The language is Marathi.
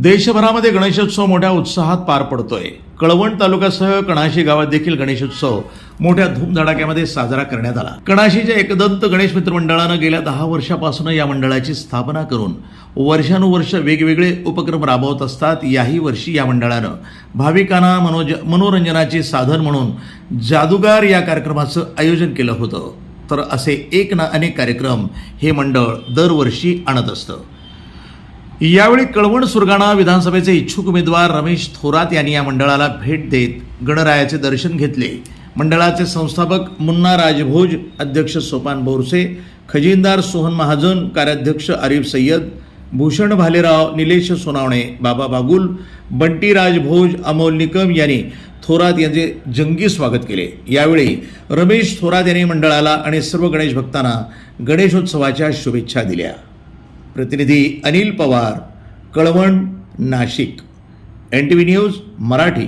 देशभरामध्ये गणेशोत्सव मोठ्या उत्साहात पार पडतोय. कळवण तालुक्यासह कणाशी गावात देखील गणेशोत्सव मोठ्या धूमधडाक्यामध्ये साजरा करण्यात आला. कणाशीच्या एकदंत गणेश मित्र मंडळानं गेल्या दहा वर्षापासून या मंडळाची स्थापना करून वर्षानुवर्ष वेगवेगळे उपक्रम राबवत असतात. याही वर्षी या मंडळानं भाविकांना मनोज मनोरंजनाचे साधन म्हणून जादूगार या कार्यक्रमाचं आयोजन केलं होतं. तर असे एक ना अनेक कार्यक्रम हे मंडळ दरवर्षी आणत असतं. यावेळी कळवण सुरगाणा विधानसभेचे इच्छुक उमेदवार रमेश थोरात यांनी या मंडळाला भेट देत गणरायाचे दर्शन घेतले. मंडळाचे संस्थापक मुन्ना राजभोज अध्यक्ष सोपान बोरसे खजिनदार सोहन महाजन कार्याध्यक्ष आरिफ सय्यद भूषण भालेराव निलेश सोनावणे बाबा बागुल बंटी राजभोज अमोल निकम यांनी थोरात यांचे जंगी स्वागत केले. यावेळी रमेश थोरात यांनी मंडळाला आणि सर्व गणेश भक्तांना गणेशोत्सवाच्या शुभेच्छा दिल्या. प्रतिनिधी Anil Pawar Kalwan Nashik. N T V news Marathi.